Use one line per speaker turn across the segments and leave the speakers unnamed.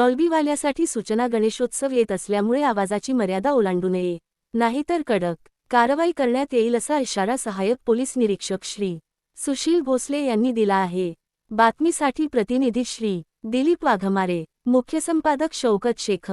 डॉल्बीवाल्यासाठी सूचना गणेशोत्सव येत असल्यामुळे आवाजाची मर्यादा ओलांडू नये. नाहीतर कडक कारवाई करण्यात येईल असा इशारा सहाय्यक पोलीस निरीक्षक श्री. सुशील भोसले यांनी दिला आहे. बातमीसाठी प्रतिनिधी श्री. दिलीप वाघमारे. मुख्य संपादक शौकत शेख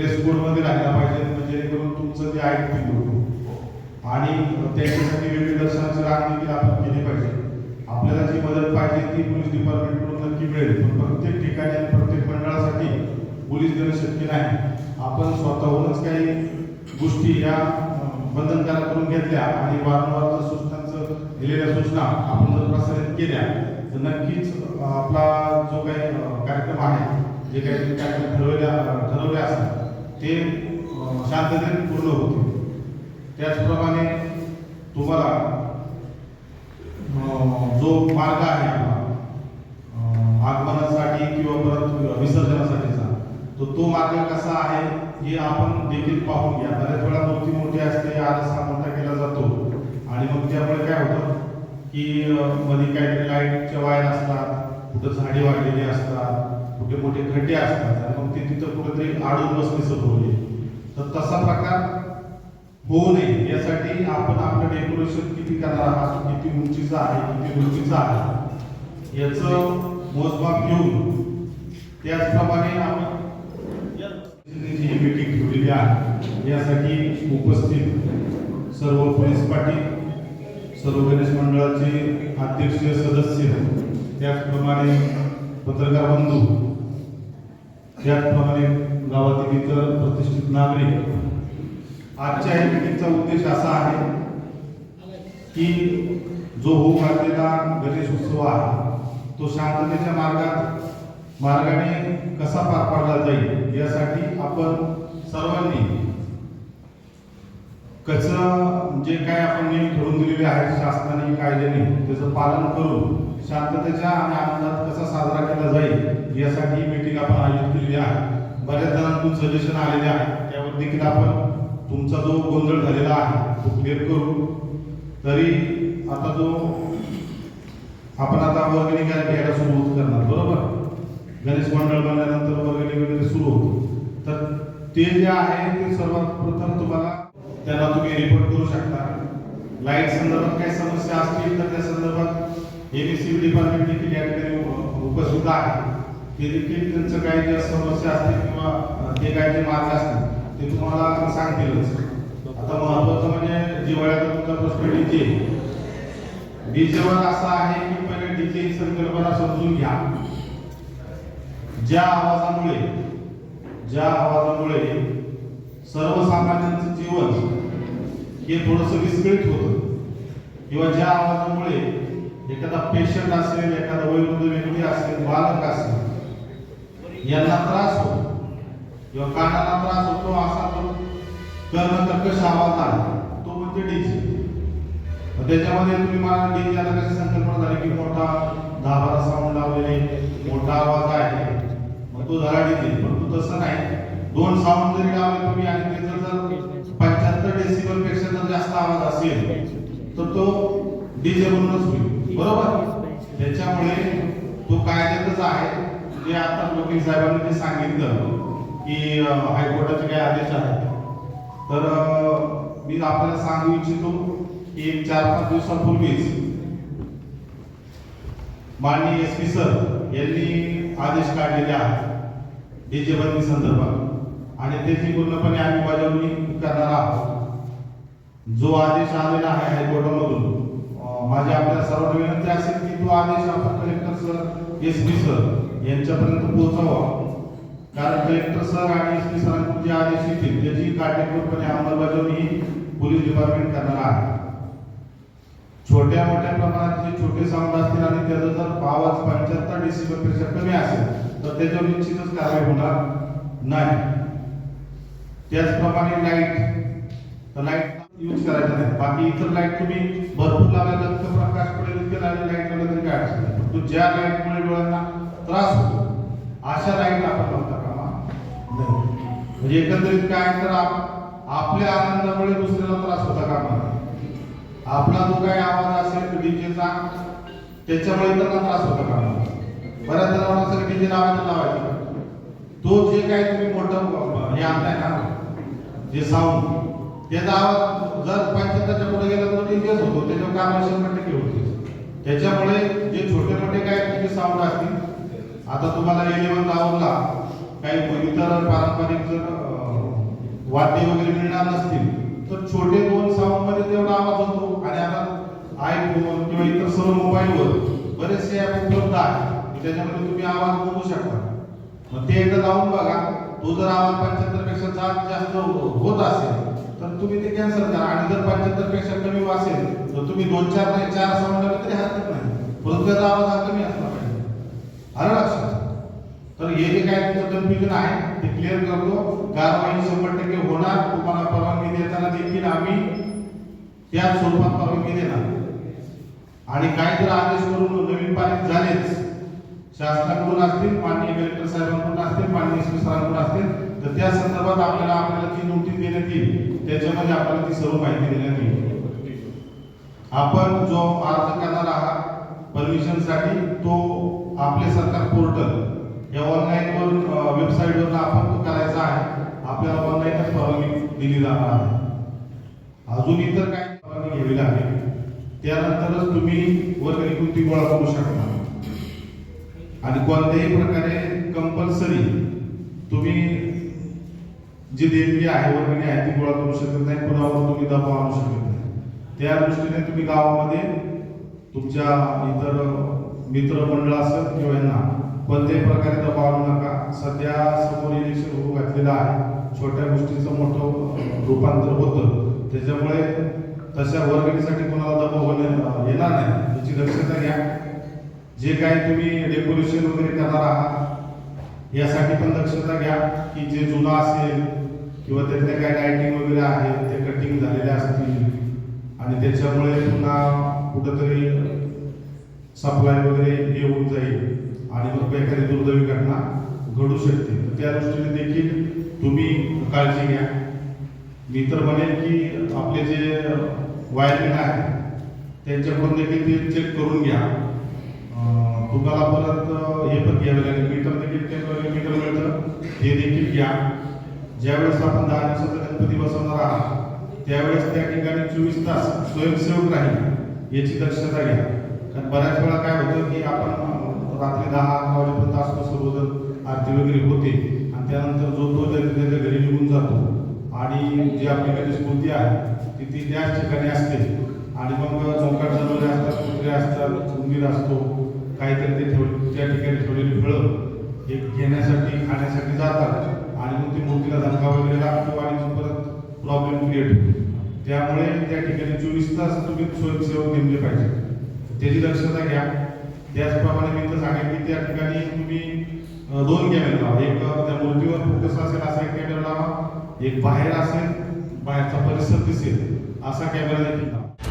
ड्रेस कोडमध्ये राहिला पाहिजे म्हणजे जेणेकरून तुमचं जे ऐकतील लोक आणि त्याच्यासाठी वेगळी दर्शनाची रांग देखील आपण केली पाहिजे. आपल्याला जी मदत पाहिजे ती पोलीस डिपार्टमेंटकडून नक्की मिळेल. पण प्रत्येक ठिकाणी आणि प्रत्येक मंडळासाठी पोलीस देणं शक्य नाही. आपण स्वतःहूनच काही गोष्टी या बंधनकारक करून घेतल्या आणि वारंवार जर सूचनांचं दिलेल्या सूचना आपण जर प्रसारित केल्या तर नक्कीच आपला जो काही कार्यक्रम आहे जे काही कार्यक्रम ठरवल्या ठरवले असतात ते अं, शांततेने पूर्ण होते त्याचप्रमाणे तुम्हाला जो मार्ग आहे आगमनासाठी किंवा परत विसर्जनासाठीचा तो तो मार्ग कसा आहे हे आपण देखील पाहून घ्या. बऱ्याच वेळा मूर्ती मोठी असते आरसा मोठा केला जातो. आणि मग त्यामुळे काय होतं की मध्ये काहीतरी लाईटच्या वायर असतात कुठं झाडे वाढलेली असतात कुठे मोठे खड्डे असतात आणि मग ते तिथं कुठेतरी आडून बसण्याचं होईल. तर तसा प्रकार होऊ नये. यासाठी आपण आपलं डेकोरेशन किती करणार आहात किती उंचीचं आहे किती उंचीचं आहे याचं मोजमाप घेऊन त्याचप्रमाणे आपण जी मीटिंग ठेवलेली आहे यासाठी उपस्थित सर्व पोलीस पाटील सर्व गणेश मंडळाचे अध्यक्ष सदस्य त्याचप्रमाणे पत्रकार बंधू त्याचप्रमाणे गावातील इतर प्रतिष्ठित नागरिक आजच्या या उद्देश असा आहे की जो होऊ घातलेला गणेश उत्सव आहे तो शांततेच्या मार्गात मार्गाने कसा पार पाडला जाईल यासाठी आपण सर्वांनी कसं जे काय आपण नियम ठरवून दिलेले आहेत शासनाने कायद्याने त्याचं पालन करून शांततेच्या आणि आनंदात कसा साजरा केला जाईल यासाठी मीटिंग आपण आयोजित केलेली आहे. बऱ्याच जणांतून सजेशन आलेले आहे त्यावर देखील आपण तुमचा जो गोंधळ झालेला आहे तो क्लिअर करू. तरी आता जो आपण आता वर्गणी घ्या- घ्यायला सुरुवात करणार बरोबर? गणेश मंडळ बनल्यानंतर वर्गणी वगैरे सुरू होतो. तर ते जे आहे ते सर्वात प्रथम तुम्हाला त्यांना तुम्ही रिपोर्ट करू शकता. लाइट संदर्भात काही समस्या असतील तर त्या संदर्भात एबीसी डिपार्टमेंट देखील या ठिकाणी उपस्थित आहे. ते देखील त्यांचं काही ज्या समस्या असतील किंवा ते काही जे मार्ग असतील ते तुम्हाला सांगतीलच. आता महत्वाचं म्हणजे जिवाळ्याचा तुमचा प्रश्न डीजे डीजेवर असा आहे की पहिले डीजे ही संकल्पना समजून घ्या. ज्या आवाजामुळे ज्या आवाजामुळे सर्वसामान्यांचं जीवन हे थोडंसं विस्कळीत होतं. किंवा ज्या आवाजामुळे पेशंट असेल एखादा वयोवृद्ध व्यक्ती असेल बालक असेल यांना त्रास होतो. किंवा कानाला त्रास होतो असा जो कर्णकर्कश आवाज तो म्हणजे डीजे त्याच्यामध्ये तुम्ही मला डीजे आता कशी संकल्पना झाली की मोठा दहा बारा साऊंड लावलेले मोठा आवाज आहे. मग तो झाला डीजे परंतु तसं नाही. दोन साऊंड जरी लावले तुम्ही आणि त्याचा जर पंच्याहत्तर डेसिबलपेक्षा जर जास्त आवाज असेल तर तो डीजे म्हणूनच होईल. बरोबर? त्याच्यामुळे तो कायद्यातच आहे. जे आता वकील साहेबांनी जे सांगितलं की हायकोर्टाचे काही आदेश आहेत. तर मी आपल्याला सांगू इच्छितो की एक चार पाच दिवसापूर्वीच माननीय एस पी सर यांनी आदेश काढलेले आहेत. डीजे बंदी संदर्भात. आणि त्याची पूर्णपणे आम्ही बजावणी करणार आहोत. जो आदेश आलेला आहे हायकोर्टामधून माझी आपल्या सर्वांना विनंती असेल की तो आदेश आपण collector sir S P sir यांच्यापर्यंत पोहोचावा. कारण कलेक्टर सर आणि एस पी सरांकडून जे आदेश येतील त्याची काटेकोरपणे अंमलबजावणी ही पोलीस डिपार्टमेंट करणार आहे. छोट्या मोठ्या प्रमाणात जे छोटे साऊंड असतील आणि त्याचा जर आवाज पंच्याहत्तर डेसिबलपेक्षा कमी असेल तर त्याच्यावर निश्चितच कारवाई होणार नाही. त्याचप्रमाणे लाइट लाइट करायचं नाही बाकी इतर लाइट तुम्ही भरपूर लावल्यानंतर तर प्रकाश पडेल इतके लावले लाइट लावलं तरी काय अडचण नाही परंतु ज्या लाईटमुळे डोळ्यांना त्रास होतो अशा लाइट आपण लावता कामा नाही म्हणजे एकंदरीत काय तर आपल्या आनंदामुळे दुसऱ्याला त्रास होता कामा नये. आपला जो काही आवाज असेल डीजेचा त्याच्यामुळे त्यांना त्रास होता कामा नये. बऱ्याच जणांना असं डीजे लावायचं लावायचं तो जे काय तुम्ही मोठं हे आणताय ना जे साऊंड त्याचा आवाज जर पंच्याहत्तरच्या पुढे गेला तर डीजेच होतो. त्याच्यावर कामाला शंभर टक्के होते त्याच्यामुळे जे छोटे मोठे काय तिथे साऊंड असतील. आता तुम्हाला इलेव्हन दावला काही इतर पारंपरिक जर वाद्य वगैरे मिळणार नसतील तर छोटे दोन साऊंडमध्ये तेवढा आवाज होतो. आणि आता आयफोन किंवा इतर सर्व मोबाईलवर बरेचसे ॲप उपलब्ध आहेत. त्याच्यामध्ये तुम्ही आवाज बोलू शकता. मग ते एकदा लावून बघा. तो जर आवाज पंच्याहत्तरपेक्षा जास्त होत असेल तर तुम्ही ते कॅन्सल करा. आणि जर पंच्याहत्तरपेक्षा कमी असेल तर तुम्ही दोन चार नाही चार असं लावले तरी हरकत नाही. परंतु त्याचा आवाज हा कमी असला पाहिजे. आलं लक्षात? तर हे जे काय तुमचं कन्फ्युजन आहे ते क्लिअर करतो. कारवाई शंभर टक्के होणार. तुम्हाला परवानगी देताना देखील आम्ही त्या स्वरूपात परवानगी देणार. आणि काय जर आदेश करून नवीन पारित झालेच. शासनाकडून असतील माननीय कलेक्टर साहेबांकडून असतील माननीय श्री सरांकडून असतील तर त्या संदर्भात आपल्याला आपल्याला जी नोटीस देण्यात येईल त्याच्यामध्ये आपल्याला ती सर्व माहिती देण्यात येईल. आपण जो अर्ज करणार आहात परमिशनसाठी तो आपले सरकार पोर्टल या ऑनलाईन वर वेबसाईटवर आपण तो करायचा आहे. आपल्याला ऑनलाईनच परवानगी दिली जाणार आहे. अजून इतर काही परवानगी घ्यावी लागेल त्यानंतरच तुम्ही वर्गणी कृती गोळा करू शकता. आणि कोणत्याही प्रकारे कंपल्सरी तुम्ही जी देणगी आहे वर्गणी आहे ती गोळा करू शकत नाही कुणावर तुम्ही दबाव आणू शकत नाही. त्या दृष्टीने तुम्ही गावामध्ये तुमच्या इतर मित्रमंडळ असत किंवा यांना कोणत्याही प्रकारे दबाव आणू नका. सध्या समोर इलेक्शन होऊ घातलेलं आहे. छोट्या गोष्टीचं मोठं रूपांतर होतं. त्याच्यामुळे तशा वर्गणीसाठी कोणाला दबाव होणे येणार नाही. याची दक्षता घ्या. जे काही तुम्ही डेकोरेशन वगैरे करणार आहात यासाठी पण दक्षता घ्या की जे जुना असेल किंवा त्यातल्या काय डायटिंग वगैरे आहे ते कटिंग झालेले असतील. आणि त्याच्यामुळे पुन्हा कुठंतरी सप्लाय वगैरे हे होऊन जाईल. आणि मग एखादी दुर्दैवी घटना घडू शकते. तर त्या दृष्टीने देखील तुम्ही काळजी घ्या. मी तर म्हणेन की आपले जे वायरिंग आहे त्यांच्याकडून देखील ते चेक करून घ्या. तुम्हाला परत हे पण घ्यावे लागेल. मीटर देखील टेंपररी मीटर मिळतं हे देखील घ्या. ज्यावेळेस आपण दहा दिवसाचा गणपती बसवणार आहात त्यावेळेस त्या ठिकाणी चोवीस तास स्वयंसेवक राहील याची दक्षता घ्या. कारण बऱ्याच वेळा काय होतं की आपण रात्री दहा अकरा वाजेपर्यंत असतो सर्वजण आरती वगैरे होते आणि त्यानंतर जो तो त्याच्या त्याच्या घरी निघून जातो. आणि जी आपली स्मृती आहे ती ती त्याच ठिकाणी असते. आणि मग मोकाट जनावरे असतात कुत्रे असतात उंदीर असतो काहीतरी ते ठेव त्या ठिकाणी ठेवलेली फळं हे घेण्यासाठी खाण्यासाठी जातात. आणि मग कंप्लीट त्यामुळे त्या ठिकाणी चोवीस तास तुम्ही स्वयंसेवक नेमले पाहिजे. त्याची दक्षता घ्या. त्याचप्रमाणे मी तर सांगेन की त्या ठिकाणी तुम्ही दोन कॅमेरे लावा. एक त्या मूर्तीवर फोकस असेल असा एक कॅमेरा लावा. एक बाहेर असेल बाहेरचा परिसर दिसेल असा कॅमेरा देखील लावा.